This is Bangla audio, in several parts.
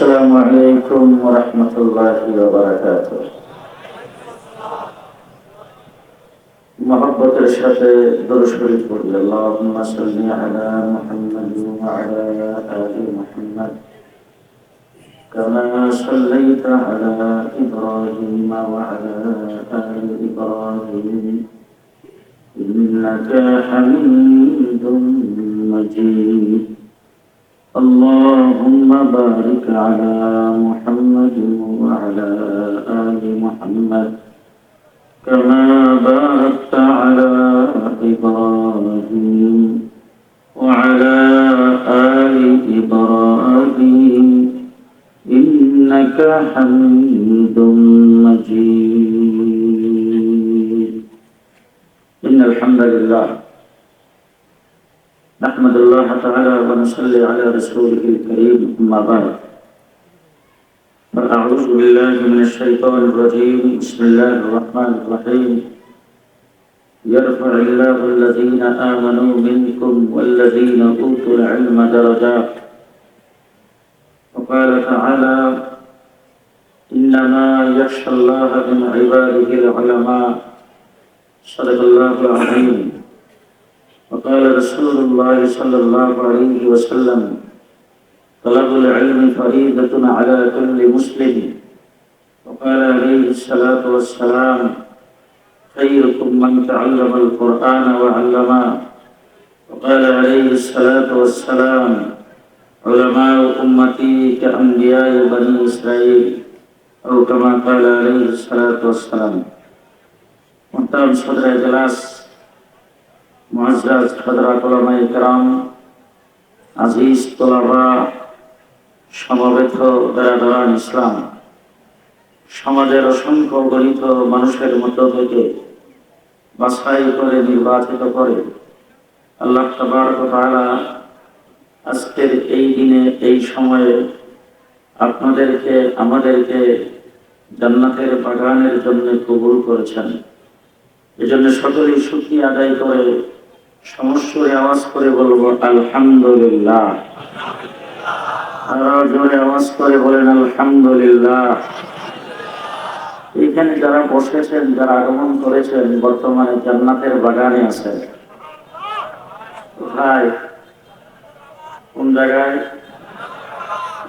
السلام عليكم ورحمة الله وبركاته. محبة الشفاء درش بالفضل اللهم صل على محمد وعلى آل محمد. كما صليت على إبراهيم وعلى آل إبراهيم. إنك حميد مجيد. اللهم بارك على محمد وعلى آل محمد. كما باركت على إبراهيم وعلى آل إبراهيم. إنك حميد مجيد. إن الحمد لله نحمد الله تعالى ونصلي على رسوله الكريم أما بعد. فأعوذ بالله من الشيطان الرجيم. بسم الله الرحمن الرحيم. يرفع الله الذين آمنوا منكم والذين أوتوا العلم درجات. وقال تعالى إنما يخشى الله من عباده العلماء. صدق الله العظيم. وقال رسول الله صلى الله عليه وسلم طلب العلم فريضة على كل مسلم. وقال عليه الصلاة والسلام خيركم من تعلم القرآن وعلمه. وقال عليه الصلاة والسلام علماء أمتي كأنبياء بني إسرائيل أو كما قال عليه الصلاة والسلام. محترم صدر إجلاس؟ সমবেত বেড়াধরান ইসলাম সমাজের অসংখ্য গণিত মানুষের মধ্য থেকে বাছাই করে নির্বাচিত করে আল্লাহ তালা আজকের এই দিনে, এই সময়ে আপনাদেরকে, আমাদেরকে জান্নাতের বাগানের জন্য কবুল করেছেন। এজন্য সকলেই সুখী আদায় করে সমস্যরে আওয়াজ করে বলব, আলহামদুলিল্লাহ। আরও জোরে আওয়াজ করে বলেন, আলহামদুলিল্লাহ। এখানে যারা বসেছেন, যারা আগমন করেছেন, বর্তমানে জান্নাতের বাগানে আছেন। কোথায়? কোন জায়গায়?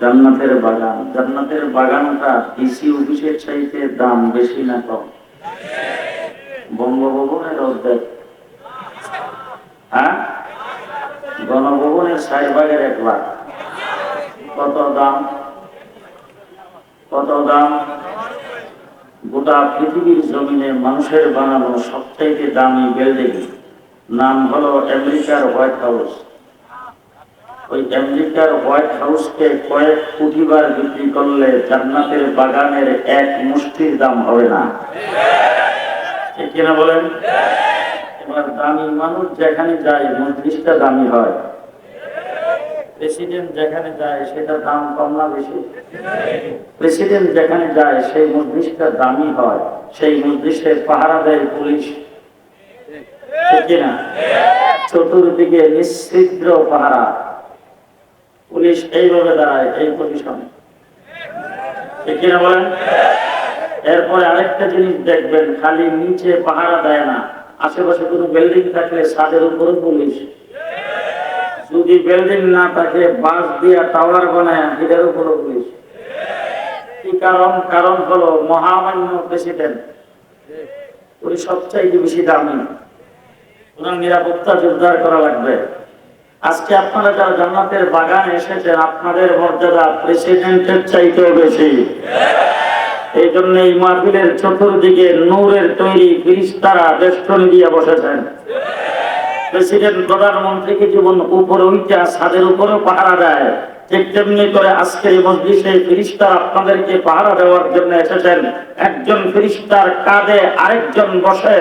জান্নাতের বাগান। জান্নাতের বাগানটা ডিসি অফিসের চাইতে দাম বেশি না কম। বঙ্গভবনের অর্ধেক। হ্যাঁ? গণভবনের ভাগের এক লাখ। কত দাম? কত দাম? গোটা পৃথিবীর জমিনে মানুষের বানানো সবচাইতে দামি বিল্ডিং। নাম হলো আমেরিকার হোয়াইট হাউস। ওই আমেরিকার হোয়াইট হাউসকে কয়েক কোটি বার বিক্রি করলে জান্নাতের বাগানের এক মুষ্টির দাম হবে না। ঠিক কিনা বলেন? দামি মানুষ যেখানে যায় দামি হয়। প্রেসিডেন্ট যেখানে যায় সেটা দাম কম না বেশি? প্রেসিডেন্ট যেখানে যায়, সেই দামি হয়। সেই পাহারা দেয় পুলিশ। চতুর্দিকে নিশ্চিদ্র পাহারা। পুলিশ এইভাবে দাঁড়ায়, এই পজিশনে। এরপরে আরেকটা জিনিস দেখবেন, খালি নিচে পাহারা দেয় না। আশেপাশে কোনো বিল্ডিং থাকলে ছাদের উপরে পুলিশ। যদি বিল্ডিং না থাকে, বাঁশ দিয়া টাওয়ার বানায় এটার উপরে পুলিশ। কি কারণ? কারণ হলো মহামান্য প্রেসিডেন্ট উনি সবচাইতে বেশি দামি। ওনার নিরাপত্তা জোরদার করা লাগবে। আজকে আপনারা যারা জান্নাতের বাগানে এসেছেন, আপনাদের মর্যাদা প্রেসিডেন্টের চাইতেও বেশি। এই জন্য এই মাহফিলের চতুর্দিকে নূরের তৈরি ফিরিস্তারা বেষ্টনী দিয়ে বসেছেন। প্রেসিডেন্ট, প্রধানমন্ত্রীকে জীবন উপরে উইটা ছাদের উপরেও পাহারা দেয়, ঠিক তেমনি করে ফিরিস্তার আপনাদেরকে পাহারা দেওয়ার জন্য এসেছেন। একজন ফিরিস্তার কাঁধে আরেকজন বসে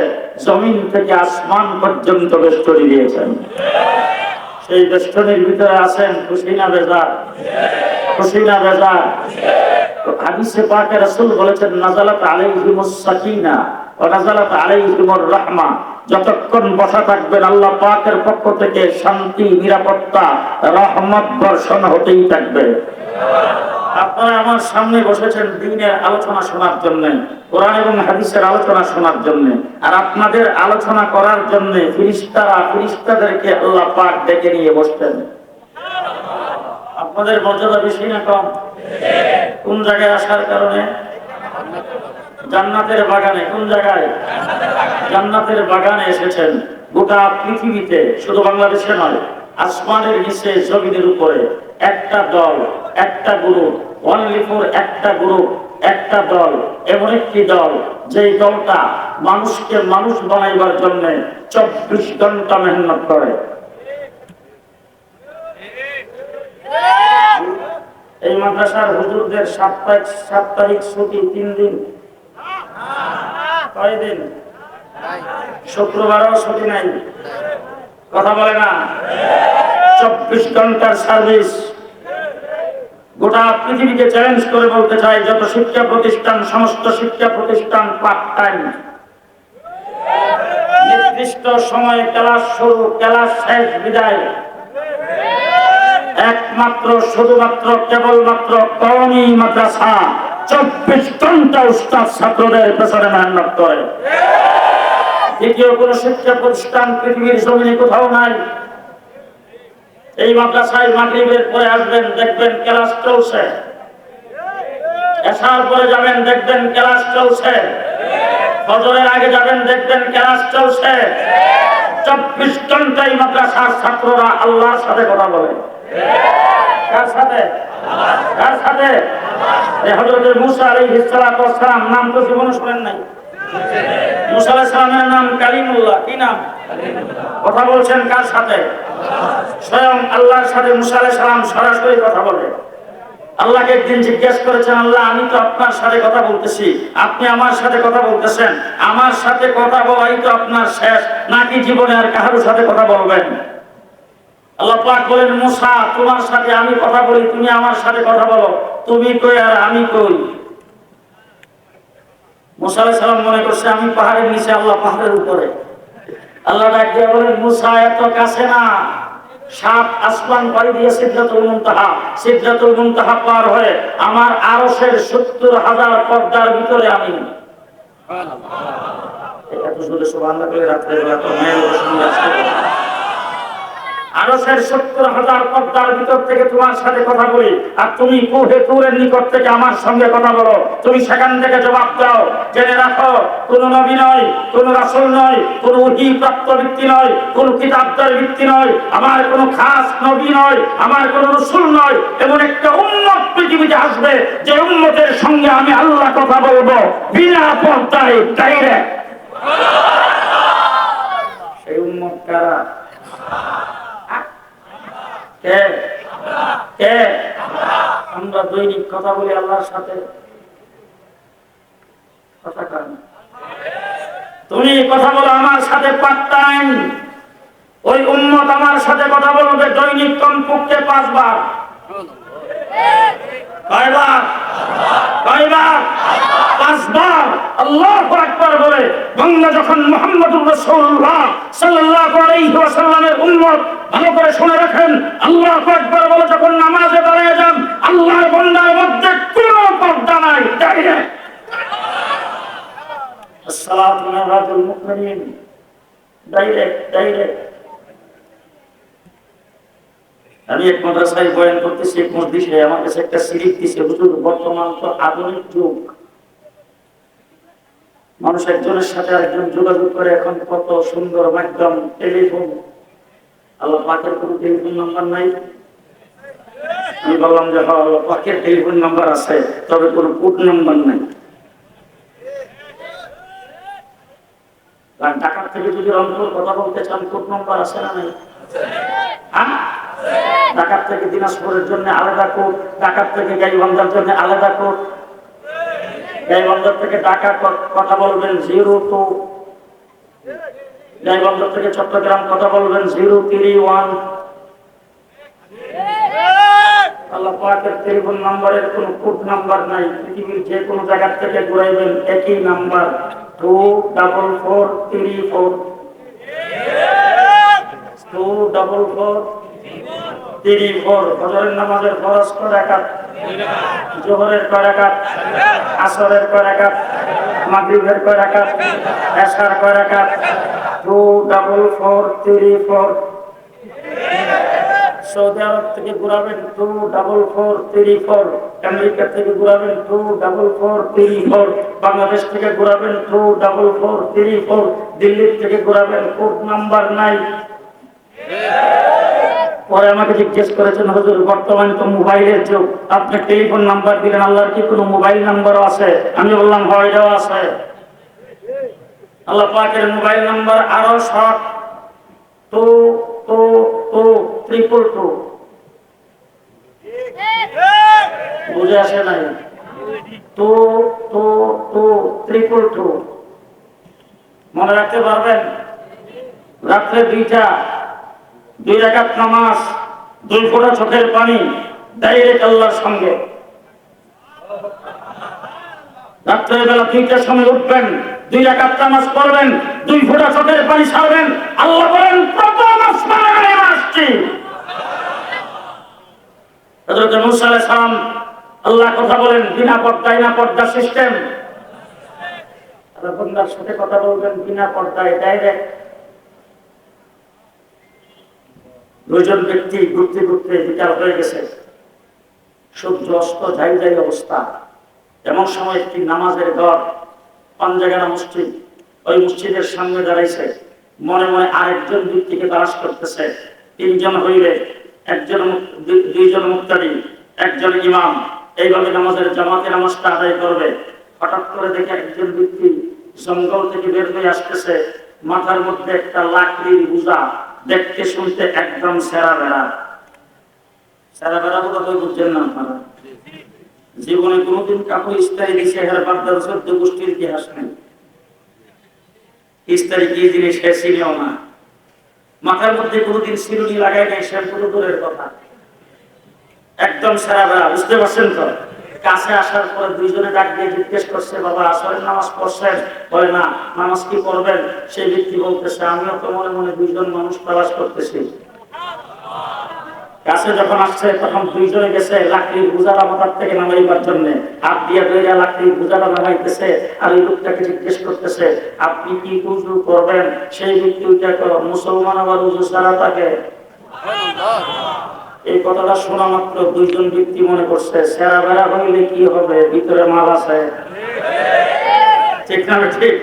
জমিন থেকে আসমান পর্যন্ত দিয়েছেন। সেই বেষ্টনীর ভিতরে আছেন খুশি না বেজার। খুশি বেজার। হাদিসে পাকে রাসূল বলেছেন আলাইহিমুস সাকিনা ওয়া আলাইহিমুর রাহমা। যতক্ষণ বসা থাকবেন, আল্লাহ পাকের পক্ষ থেকে শান্তি, নিরাপত্তা, রহমত বর্ষণ হতেই থাকবে। আপনারা আমার সামনে বসেছেন দিনের আলোচনা শোনার জন্য, কোরআন এবং হাদিসের আলোচনা শোনার জন্য, আর আপনাদের আলোচনা করার জন্য ফিরিস্তারা ফিরিস্তাদেরকে আল্লাহ পাক ডেকে নিয়ে বসতেন। আপনাদের মর্যাদা বেশি না কম? কোন জায়গায় আসার কারণে? জান্নাতের বাগানে, কোন জায়গায়? জান্নাতের বাগানে এসেছেন। গোটা পৃথিবীতে, শুধু বাংলাদেশে নয়, আসমানের উপরে একটা দল, একটা গ্রুপ অনলি একটা গ্রুপ, একটা দল, এমন একটি দল, যেই দলটা মানুষকে মানুষ বানাইবার জন্য চব্বিশ ঘণ্টা মেহনত করে। এই মাদ্রাসার হুজুরদের সাপ্তাহিক সাপ্তাহিক ছুটি তিন দিন। কয় দিন? শুক্রবারও ছুটি নাই। কথা বলে না? চব্বিশ ঘণ্টার সার্ভিস। গোটা পৃথিবীকে চ্যালেঞ্জ করে বলতে চাই, যত শিক্ষা প্রতিষ্ঠান, সমস্ত শিক্ষা প্রতিষ্ঠান পার্ট টাইম নির্দিষ্ট সময়ে ক্লাস শুরু, ক্লাস শেষ, বিদায়। একমাত্র, শুধুমাত্র, কেবলমাত্র কওমি মাদ্রাসা চব্বিশ ঘণ্টা উস্তাদ ছাত্রদের পেছনে মেহনত করে। দ্বিতীয় কোন শিক্ষা প্রতিষ্ঠান পৃথিবীর জমিনে কোথাও নাই। এই মাদ্রাসায় মাগরিবের পরে আসবেন, দেখবেন ক্লাস চলছে। এসার পরে যাবেন, দেখবেন ক্লাস চলছে। ফজরের আগে যাবেন, দেখবেন ক্লাস চলছে। চব্বিশ ঘন্টাই মাদ্রাসার ছাত্ররা আল্লাহর সাথে কথা বলে। কার সাথে? কার সাথে? নাম তো শুনেন নাই। কি নাম? কথা বলছেন কার সাথে? স্বয়ং আল্লাহর সাথে মুসা আলাইহিস সালাম সরাসরি কথা বলে। আল্লাহকে একদিন জিজ্ঞেস করেছেন, আল্লাহ, আমি তো আপনার সাথে কথা বলতেছি। আপনি আমার সাথে কথা বলতেছেন। আমার সাথে কথা বলাই তো আপনার শেষ। নাকি জীবনে আর কারোর সাথে কথা বলবেন? আল্লাহ পাক বলেন, মুসা, তোমার সাথে আমি কথা বলি, তুমি আমার সাথে কথা বলো। তুমি কই আর আমি কই? মুসা সালাম মনে করছে, আমি পাহাড়ের নিচে, আল্লাহ পাহাড়ের উপরে। আল্লাহ ডাক দিয়ে বলেন, মুসা, এত কাছে না। সাত আসমান পাড়ি দিয়ে সিদ্ধাতুল মুনতাহা সিদ্ধাতুল মুনতাহা পার হয়ে আমার আরশের সত্তর হাজার পর্দার ভিতরে আমি। এত শুধু সুবহানাল্লাহ বলে রাত্রে বেলা তো মেয়ের সঙ্গে আসতে আরশের সত্তর হাজার পর্দার ভিতর থেকে তোমার সাথে কথা বলি। আর তুমি কোহে তুরের নিকট থেকে আমার সঙ্গে কথা বলো। তুমি সেখান থেকে জবাব দাও। জেনে রাখো, কোন নবী নয়, কোন রাসূল নয়, কোন উহি প্রাপ্ত ব্যক্তি নয়, কোন কিতাবদার ব্যক্তি নয়, আমার কোন খাস নবী নয়, আমার কোন রসুল নয়, এমন একটা উন্মত পৃথিবীতে আসবে যে উন্মতের সঙ্গে আমি আল্লাহ কথা বলব বিনা পর্দায় ডাইরেক্ট সেই উন্মত কারা? কে? কে? আমরা দৈনিক কথা বলি আল্লাহর সাথে। কথা কান। তুমি কথা বলো আমার সাথে পার্ট টাইম ওই উন্মত আমার সাথে কথা বলবে দৈনিক কমপক্ষে পাঁচবার। কয়বার? কয়বার? পাঁচবার। আল্লাহ আকবার বলে বাংলা যখন মোহাম্মদুর রাসূলুল্লাহ সাল্লাল্লাহু আলাইহি ওয়াসাল্লামের উম্মত, ভালো করে শুনে রাখেন, আল্লাহ আকবার বলে যখন নামাজে দাঁড়িয়ে যান, আল্লাহর বান্দার মধ্যে কোনো পর্দা নাই, ডাইরেক্ট। আসসালাতু মিনাল মুমিনিন। Direct direct. আমি এক মাদ্রাসায় বয়ান করতেছি, এক মসজিদে আমার কাছে একটা সিরিপ দিছে, হুজুর, বর্তমান তো আধুনিক যুগ। মানুষ একজনের সাথে আরেকজন যোগাযোগ করে, এখন কত সুন্দর মাধ্যম, টেলিফোন। আল্লাহ পাকের কোনো টেলিফোন নাম্বার নাই? আমি বললাম যে হ্যাঁ আল্লাহ পাকের টেলিফোন নাম্বার আছে, তবে কোনো কোড নাম্বার নাই। ঢাকার থেকে যদি রংপুর কথা বলতে চান, কোড নাম্বার আছে না নাই? ঢাকার থেকে দিনাজপুরের জন্য আলাদা কোড ঢাকার থেকে গাইবান্ধার জন্য আলাদা কোড গাইবান্ধার থেকে ঢাকা কথা বলবেন জিরো টু। গাইবান্ধার থেকে চট্টগ্রাম কথা বলবেন জিরো থ্রি ওয়ান। আল্লাহ পাকের টেলিফোন নাম্বারের কোনো কোড নাম্বার নাই, পৃথিবীর যে কোনো জায়গা থেকে ঘুরাইবেন একই number. Two double four three four. Two double four three four ফজরের নামাজের ফরজ কয় রাকাত? জোহরের কয় রাকাত? আসরের কয় রাকাত? মাগরিবের কয় রাকাত? এশার কয় two double four, three four. Saudi Arab থেকে ঘুরাবেন, two double four, three four. America থেকে ঘুরাবেন, two double four, three four. Bangladesh থেকে ঘুরাবেন, two double four, three four. দিল্লির থেকে ঘুরাবেন, কোড নাম্বার নাই পরে আমাকে জিজ্ঞেস করেছেন, হুজুর, বর্তমানে তো মোবাইলের যুগ। আপনি টেলিফোন নাম্বার দিলেন, আল্লাহর কি কোনো মোবাইল নাম্বারও আছে? আমি বললাম, হয় এটাও আছে। আল্লাহ পাকের মোবাইল নাম্বার আরও short. Two two two, triple two. বুঝে আসে নাই? Two two two, triple two. মনে রাখতে পারবেন? রাত্রে দুইটা। দুই রাকাত নামাজ, দুই ফোঁটা চোখের পানি ডাইরেক্ট আল্লাহর সঙ্গে। রাত্রের বেলা দুইটার সময় উঠবেন, দুই রাকাত নামাজ পড়বেন, দুই ফোঁটা চোখের পানি ছাড়বেন, আল্লাহ বলেন, প্রথম হযরত মুসা সালাম আল্লাহ কথা বলেন, বিনা পর্দায় না পর্দা সিস্টেম বন্দার সাথে কথা বলবেন বিনা পর্দায় ডাইরেক্ট দুইজন ব্যক্তি ঘুরতে ঘুরতে বিকাল হয়ে গেছে। সূর্য অস্ত যাই যাই অবস্থা। এমন সময় একটি নামাজের ঘর পাঞ্জাগানা মসজিদ, ওই মসজিদের সামনে দাঁড়াইছে। মনে মনে আরেকজন ব্যক্তিকে তালাশ করতেছে, তিনজন হইলে একজন দুইজন মুক্তারি একজন ইমাম। এইভাবে নামাজের জামাতে নামাজটা আদায় করবে। হঠাৎ করে দেখে একজন ব্যক্তি জঙ্গল থেকে বের হয়ে আসতেছে। মাথার মধ্যে একটা লাকড়ির বুঝা। দেখতে শুনতে একদম সেরা বেড়া। সেরা বেড়া কথা বুঝছেন না জীবনে কোনোদিন কাকু ইস্তারি দিছে হের বাদ্দার চোদ্দ গোষ্ঠীর ইতিহাস নেই। ইস্তারি কি জিনিস সে চিনেও না। মাথার মধ্যে কোনোদিন সিরুনি লাগাই নাই পুরো দূরের কথা। একদম সারা বেড়া, বুঝতে পারছেন তো? কাছে আসার পরে দুইজনে ডাক দিয়ে জিজ্ঞেস করছে, বাবা, আসরের নামাজ পড়ছেন? বলে না, নামাজ কি করবেন সেই ব্যক্তি বলতেছে আমিও তো মনে মনে দুইজন মানুষ তালাশ করতেছি। কাছে যখন আসছে, তখন দুইজনে গেছে, লাকড়ির বুঝাটা মাথার থেকে নামাইবার জন্য। হাত দিয়ে দইরা লাকড়ির বুঝাটা নামাইতেছে আর ওই লোকটাকে জিজ্ঞেস করতেছে, আপনি কি উজু করবেন? সেই ব্যক্তি ওইটা মুসলমান আবার উজু ছাড়া থাকে। এই কথাটা শোনা মাত্র দুইজন ব্যক্তি মনে করছে, সেরা বেড়া হইলে কি হবে? ভিতরে মাল আছে। ঠিক না, ঠিক?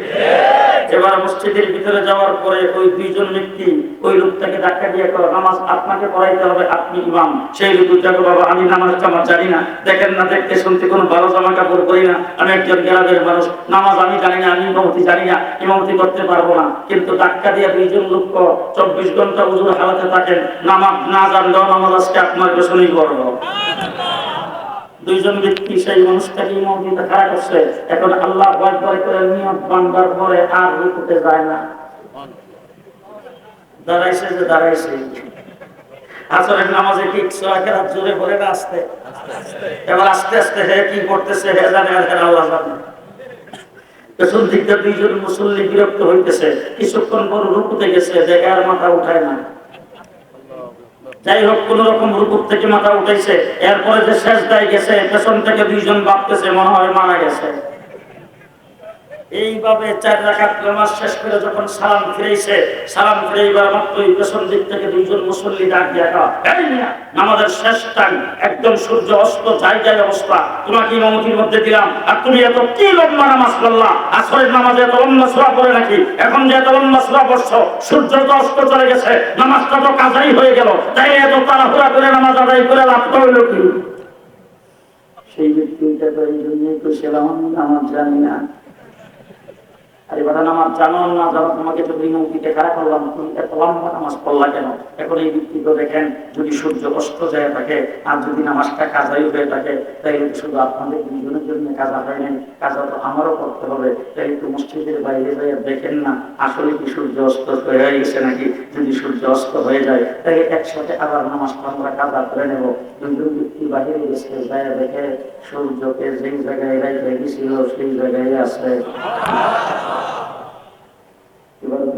এবার মসজিদের ভিতরে যাওয়ার পরে ওই দুইজন ব্যক্তি ওই লোকটাকে ধাক্কা দিয়ে নামাজ আপনাকে পড়াইতে হবে, আপনি ইমাম। সেই লোকটাকে বাবা, আমি নামাজ জামা জানি না। দেখেন না, দেখতে শুনতে কোনো ভালো জামা কাপড় করি না। আমি একজন গ্রামের মানুষ। নামাজ আমি জানি না, আমি ইমামতি জানি না, ইমামতি করতে পারব না। কিন্তু ধাক্কা দিয়ে দুইজন লোক চব্বিশ ঘণ্টা উজুর হালাতে থাকেন। নামাজ না জানলেও নামাজ আজকে আপনার পেছনেই করব দুইজন ব্যক্তি সেই মানুষটাকে ইমামতিতে খাড়া করছে। এখন আল্লাহ ভয় করে করে নিয়ত বান্দার পরে আর রুকুতে যায় না। দাঁড়াইছে যে দাঁড়াইছে। নামাজে কি জোরে পড়ে না আসতে? এবার আস্তে আস্তে হে কি করতেছে হে জানে আর আল্লাহ জানে। পেছন দিকটা দুইজন মুসল্লি বিরক্ত হইতেছে। কিছুক্ষণ পর রুকুতে গেছে, দেখে আর মাথা উঠায় না। যাই হোক কোন রকম রুকুর থেকে মাথা উঠেছে এরপরে যে শেষ দায় গেছে, পেছন থেকে দুইজন ভাবতেছে, মনে হয় মারা গেছে। এইভাবে চার রাখাত নামাজ শেষ করে যখন সালাম ফিরেছে সালাম ফিরেইবার মাত্রই পেছন দিক থেকে দুইজন মুসল্লি ডাক দিয়া কয়, "এই মিয়া, নামাজের শেষ টাইম একদম সূর্য অস্ত যাই যাই অবস্থা। তোমাকে ইমামতির মধ্যে দিলাম আর তুমি এত কি লম্বা নামাজ পড়লা? আসরের নামাজে এত লম্বা সোয়া পড়ে নাকি? এখন যে এত লম্বা সোয়া পড়ছো সূর্য তো অস্ত চলে গেছে নামাজটা তো কাজাই হয়ে গেল। তাই এত তাড়াহুড়া করে নামাজ আদায় করে লাভ হইল কি? সেই ব্যক্তিটা এই জন্যই তো সেলাম নামাজ জানি না। সূর্য অস্ত হয়ে আমারও করতে হবে। তাই মসজিদের বাইরে যাই দেখেন না, আসলে কি সূর্য অস্ত হয়ে গেছে নাকি? যদি সূর্য অস্ত হয়ে যায় তাহলে একসাথে আবার নামাজটা আমরা কাজা করে নেব। ব্যক্তি বাহিরে গেছে যায় দেখে সূর্যকে যেই জায়গায় গেছিল, সেই জায়গায় আছে।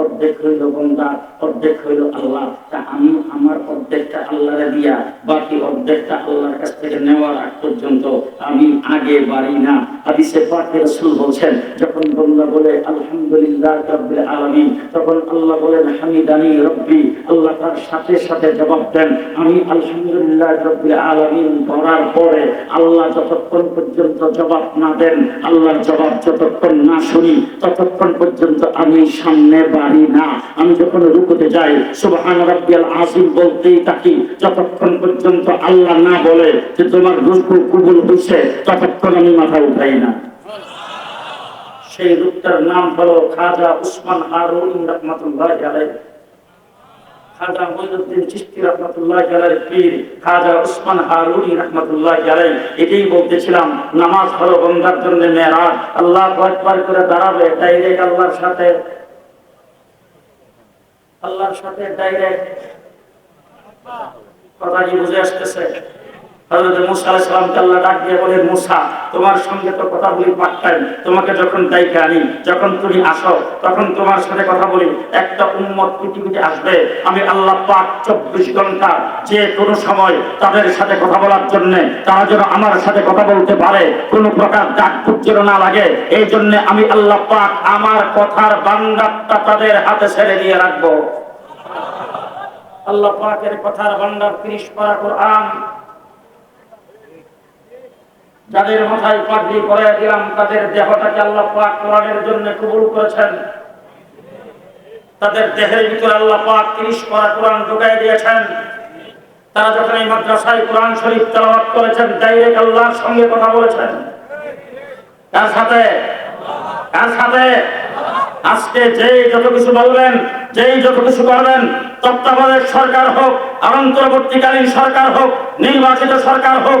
অর্ধেক হইল বন্দা অর্ধেক হইল আল্লাহ। তা আমি আমার অর্ধেকটা আল্লাহরে দিয়া, বাকি অর্ধেকটা আল্লাহর কাছ থেকে নেওয়ার আগ পর্যন্ত আমি আগে বাড়ি না। হাদিসে পাকে রসুল বলছেন, যখন বন্দা বলে, আলহামদুলিল্লাহ রব্বিল আলামিন তখন আল্লাহ বলেন, হামিদানি রব্বি আল্লাহ তার সাথে সাথে জবাব দেন, আমি আলহামদুলিল্লাহ রব্বিল আলামিন করার পরে আল্লাহ যতক্ষণ পর্যন্ত জবাব না দেন, আল্লাহর জবাব যতক্ষণ না শুনি, ততক্ষণ পর্যন্ত আমি সামনে বাড়ি না। আমি যখন রুকুতে যাই, সুবহান রাব্বিয়াল আজিম বলতেই থাকি, যতক্ষণ পর্যন্ত আল্লাহ না বলে যে তোমার রুকু কবুল হইছে, ততক্ষণ আমি মাথা উঠাই না। সেই রূপটার নাম হলো খাজা উসমান হারুন রহমাতুল্লাহ আলাইহি। পীর নামাজ হলো বন্দার জন্য মেরাজ। আল্লাহ করে দাঁড়াবে ডাইরেক্ট আল্লাহর সাথে আল্লাহর সাথে ডাইরেক্ট কথা কি বুঝে আসতেছে। আমি আল্লাহ পাক চব্বিশ ঘণ্টা যে কোনো সময় তাদের সাথে কথা বলার জন্য, তারা যেন আমার সাথে কথা বলতে পারে, কোনো প্রকার ডাক যেন না লাগে, এই জন্য আমি আল্লাহ পাক আমার কথার বান্দারটা তাদের হাতে ছেড়ে দিয়ে রাখব। আল্লাহ পাকের কথার বান্দার ত্রিশ পারা কোরআন যাদের মাথায় পাগড়ি করে দিলাম, তাদের দেহটাকে আল্লাহ পাক কোরআনের জন্য কবুল করেছেন। তাদের দেহের ভিতরে আল্লাহ পাক ত্রিশ পারা কোরআন ঢুকাই দিয়েছেন। তারা যখন এই মাদ্রাসায় কোরআন শরীফ তেলাওয়াত করেছেন ডাইরেক্ট আল্লাহর সঙ্গে কথা বলেছেন। তার সাথে? তার সাথে? আজকে যেই যত কিছু বলবেন, যেই যত কিছু করবেন, তত্ত্বাবধায়ক সরকার হোক অনন্তর্বর্তীকালীন সরকার হোক, নির্বাচিত সরকার হোক